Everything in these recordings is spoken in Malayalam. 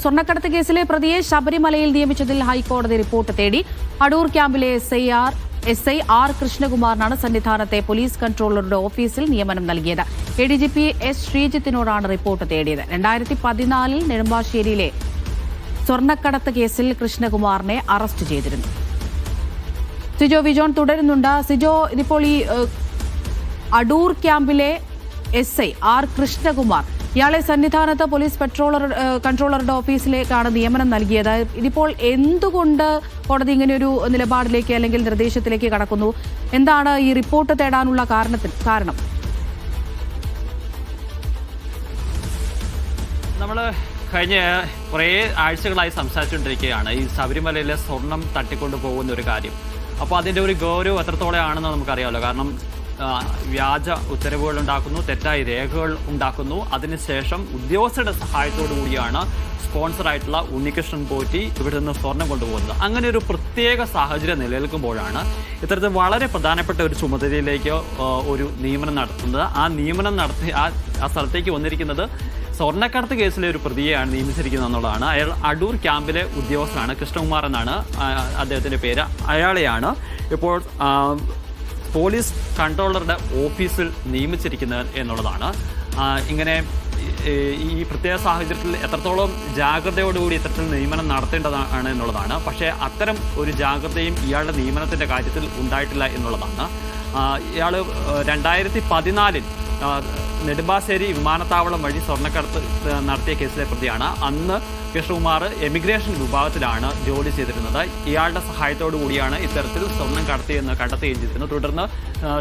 സ്വർണക്കടത്ത് കേസിലെ പ്രതിയെ ശബരിമലയിൽ നിയമിച്ചതിൽ ഹൈക്കോടതി റിപ്പോർട്ട് തേടി അടൂർ ക്യാമ്പിലെ S I R S I R കൃഷ്ണകുമാറിനാണ് സന്നിധാനത്തെ പോലീസ് കൺട്രോളറുടെ ഓഫീസിൽ നിയമനം നൽകിയത്. A D G P S ശ്രീജിത്തിനോടാണ് report തേടിയത്. രണ്ടായിരത്തി പതിനാലിൽ നെടുമ്പാശ്ശേരിയിലെ സ്വർണക്കടത്ത് കേസിൽ കൃഷ്ണകുമാറിനെ അറസ്റ്റ് ചെയ്തിരുന്നു. സിജോ വിജോൺ തുടരുന്നുണ്ട്. സിജോ ഇതിപ്പോൾ ഈ അടൂർ ക്യാമ്പിലെ എസ് ഐ ആർ കൃഷ്ണകുമാർ ഇയാളെ സന്നിധാനത്ത് പോലീസ് പെട്രോളർ കൺട്രോളറുടെ ഓഫീസിലേക്കാണ് നിയമനം നൽകിയത്. ഇതിപ്പോൾ എന്തുകൊണ്ട് കോടതി ഇങ്ങനെ ഒരു നിലപാടിലേക്ക് അല്ലെങ്കിൽ നിർദ്ദേശത്തിലേക്ക് കടക്കുന്നു? എന്താണ് ഈ റിപ്പോർട്ട് തേടാനുള്ള കാരണത്തിൽ കാരണം? നമ്മൾ കഴിഞ്ഞ കുറേ ആഴ്ചകളായി സംസാരിച്ചുകൊണ്ടിരിക്കുകയാണ് ഈ ശബരിമലയിലെ സ്വർണം തട്ടിക്കൊണ്ടു പോകുന്ന ഒരു കാര്യം. അപ്പോൾ അതിന്റെ ഒരു ഗൗരവം എത്രത്തോളം ആണെന്ന് നമുക്കറിയാമല്ലോ. കാരണം വ്യാജ ഉത്തരവുകൾ ഉണ്ടാക്കുന്നു തെറ്റായ രേഖകൾ ഉണ്ടാക്കുന്നു. അതിനുശേഷം ഉദ്യോഗസ്ഥരുടെ സഹായത്തോടു കൂടിയാണ് സ്പോൺസറായിട്ടുള്ള ഉണ്ണികൃഷ്ണൻ പോറ്റി ഇവിടെ നിന്ന് സ്വർണം കൊണ്ടുപോകുന്നത്. അങ്ങനെ ഒരു പ്രത്യേക സാഹചര്യം നിലനിൽക്കുമ്പോഴാണ് ഇത്തരത്തിൽ വളരെ പ്രധാനപ്പെട്ട ഒരു ചുമതലയിലേക്ക് ഒരു നിയമനം നടത്തുന്നത്. ആ നിയമനം നടത്തി ആ ആ സ്ഥലത്തേക്ക് വന്നിരിക്കുന്നത് സ്വർണക്കടത്ത് കേസിലെ ഒരു പ്രതിയെയാണ് നിയമിച്ചിരിക്കുന്നത് എന്നുള്ളതാണ്. അയാൾ അടൂർ ക്യാമ്പിലെ ഉദ്യോഗസ്ഥനാണ് കൃഷ്ണകുമാർ എന്നാണ് അദ്ദേഹത്തിന്റെ പേര്. അയാളെയാണ് ഇപ്പോൾ പോലീസ് കൺട്രോളറുടെ ഓഫീസിൽ നിയമിച്ചിരിക്കുന്നത് എന്നുള്ളതാണ്. ഇങ്ങനെ ഈ പ്രത്യേക സാഹചര്യത്തിൽ എത്രത്തോളം ജാഗ്രതയോടുകൂടി ഇത്തരത്തിൽ നിയമനം നടത്തേണ്ടതാണ് എന്നുള്ളതാണ്. പക്ഷേ അത്തരം ഒരു ജാഗ്രതയും ഇയാളുടെ നിയമനത്തിന്റെ കാര്യത്തിൽ ഉണ്ടായിട്ടില്ല എന്നുള്ളതാണ്. ഇയാൾ രണ്ടായിരത്തി പതിനാലിൽ നെടുമ്പാശ്ശേരി വിമാനത്താവളം വഴി സ്വർണക്കടത്ത് നടത്തിയ കേസിലെ പ്രതിയാണ്. അന്ന് കൃഷ്ണകുമാർ എമിഗ്രേഷൻ വിഭാഗത്തിലാണ് ജോലി ചെയ്തിരുന്നത്. ഇയാളുടെ സഹായത്തോടു കൂടിയാണ് ഇത്തരത്തിൽ സ്വർണം കടത്തിയെന്ന് കണ്ടെത്തുകയും ചെയ്തിരുന്നത്. തുടർന്ന്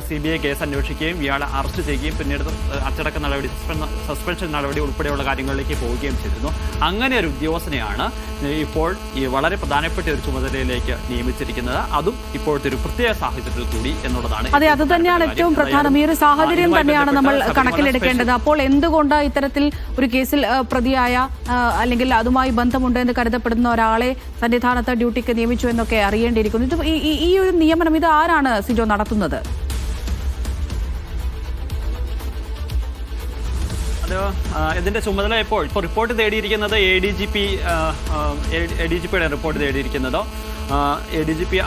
സി ബി ഐ കേസ് അന്വേഷിക്കുകയും ഇയാളെ അറസ്റ്റ് ചെയ്യുകയും പിന്നീട് അച്ചടക്ക നടപടി സസ്പെൻഷൻ നടപടി ഉൾപ്പെടെയുള്ള കാര്യങ്ങളിലേക്ക് പോവുകയും ചെയ്തിരുന്നു. അങ്ങനെ ഒരു ഉദ്യോഗസ്ഥനെയാണ് ഇപ്പോൾ ഈ വളരെ പ്രധാനപ്പെട്ട ഒരു ചുമതലയിലേക്ക് നിയമിച്ചിരിക്കുന്നത്. അതും ഇപ്പോഴത്തെ ഒരു പ്രത്യേക സാഹചര്യത്തിൽ കൂടി എന്നുള്ളതാണ് അതെ അത് തന്നെയാണ് ഏറ്റവും പ്രധാനം. ഈ ഒരു സാഹചര്യം തന്നെയാണ് നമ്മൾ കണക്കിലെടുക്കേണ്ടത് അപ്പോൾ എന്തുകൊണ്ട് ഇത്തരത്തിൽ ഒരു കേസിൽ പ്രതിയായ അല്ലെങ്കിൽ അതുമായി ബന്ധമുണ്ട് എന്ന് കരുതപ്പെടുന്ന ഒരാളെ സന്നിധാനത്ത് ഡ്യൂട്ടിക്ക് നിയമിച്ചു എന്നൊക്കെ അറിയേണ്ടിയിരിക്കുന്നു? ഇത് ഈ- ഒരു നിയമനം ഇത് ആരാണ് സിജോ നടത്തുന്നത്? അത് ഇതിന്റെ ചുമതല ഇപ്പോൾ ഇപ്പോൾ report തേടിയിരിക്കുന്നത് A D G P A D G പിയുടെ റിപ്പോർട്ട് തേടിയിരിക്കുന്നത്? എ ഡി ജി പി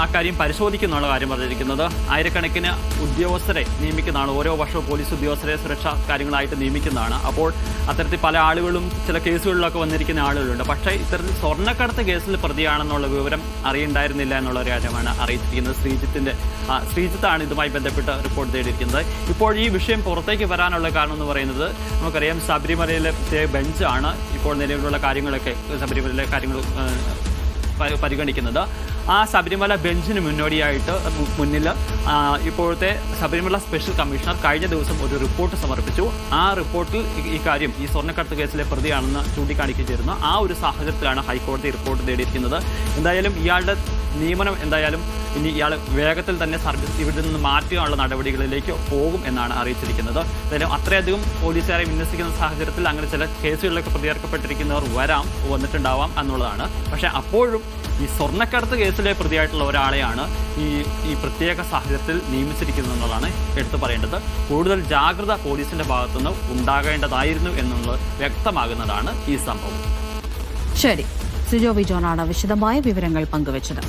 ആ കാര്യം പരിശോധിക്കുന്നുള്ള കാര്യം പറഞ്ഞിരിക്കുന്നത്. ആയിരക്കണക്കിന് ഉദ്യോഗസ്ഥരെ നിയമിക്കുന്നതാണ്. ഓരോ വർഷവും പോലീസ് ഉദ്യോഗസ്ഥരെ സുരക്ഷാ കാര്യങ്ങളായിട്ട് നിയമിക്കുന്നതാണ്. അപ്പോൾ അത്തരത്തിൽ പല ആളുകളും ചില കേസുകളിലൊക്കെ വന്നിരിക്കുന്ന ആളുകളുണ്ട്. പക്ഷേ ഇത്തരത്തിൽ സ്വർണക്കടത്ത് കേസിൽ പ്രതിയാണെന്നുള്ള വിവരം അറിയണ്ടായിരുന്നില്ല എന്നുള്ള ഒരു കാര്യമാണ് അറിയിച്ചിരിക്കുന്നത്. ശ്രീജിത്തിന്റെ ശ്രീജിത്താണ് ഇതുമായി ബന്ധപ്പെട്ട് റിപ്പോർട്ട് തേടിയിരിക്കുന്നത്. ഇപ്പോൾ ഈ വിഷയം പുറത്തേക്ക് വരാനുള്ള കാരണം എന്ന് പറയുന്നത് നമുക്കറിയാം ശബരിമലയിലെ ബെഞ്ചാണ് ഇപ്പോൾ നിലവിലുള്ള കാര്യങ്ങളൊക്കെ ശബരിമലയിലെ കാര്യങ്ങൾ പരിഗണിക്കുന്നത്. ആ ശബരിമല ബെഞ്ചിന് മുന്നോടിയായിട്ട് മുന്നിൽ ഇപ്പോഴത്തെ ശബരിമല സ്പെഷ്യൽ കമ്മീഷണർ കഴിഞ്ഞ ദിവസം ഒരു റിപ്പോർട്ട് സമർപ്പിച്ചു. ആ റിപ്പോർട്ടിൽ ഈ- കാര്യം ഈ സ്വർണക്കടത്ത് കേസിലെ പ്രതിയാണെന്ന് ചൂണ്ടിക്കാണിക്കുകയായിരുന്നു. ആ ഒരു സാഹചര്യത്തിലാണ് ഹൈക്കോടതി റിപ്പോർട്ട് തേടിയിരിക്കുന്നത്. എന്തായാലും ഇയാളുടെ നിയമനം എന്തായാലും ഇനി ഇയാൾ വേഗത്തിൽ തന്നെ സർവീസ് ഇവിടെ നിന്ന് മാറ്റുകയുള്ള നടപടികളിലേക്ക് പോകും എന്നാണ് അറിയിച്ചിരിക്കുന്നത്. എന്തായാലും അത്രയധികം പോലീസുകാരെ വിന്യസിക്കുന്ന സാഹചര്യത്തിൽ അങ്ങനെ ചില കേസുകളിലൊക്കെ പ്രതിയേർക്കപ്പെട്ടിരിക്കുന്നവർ വരാം വന്നിട്ടുണ്ടാവാം എന്നുള്ളതാണ്. പക്ഷേ അപ്പോഴും ഈ സ്വർണക്കടത്ത് കേസിലെ പ്രതിയായിട്ടുള്ള ഒരാളെയാണ് ഈ ഈ പ്രത്യേക സാഹചര്യത്തിൽ നിയമിച്ചിരിക്കുന്നത് എന്നുള്ളതാണ് എടുത്തു പറയേണ്ടത്. കൂടുതൽ ജാഗ്രത പോലീസിന്റെ ഭാഗത്തുനിന്ന് ഉണ്ടാകേണ്ടതായിരുന്നു എന്നുള്ളത് വ്യക്തമാകുന്നതാണ് ഈ സംഭവം. ശരി. സിജോ വിജോനാണ് വിശദമായ വിവരങ്ങൾ പങ്കുവച്ചത്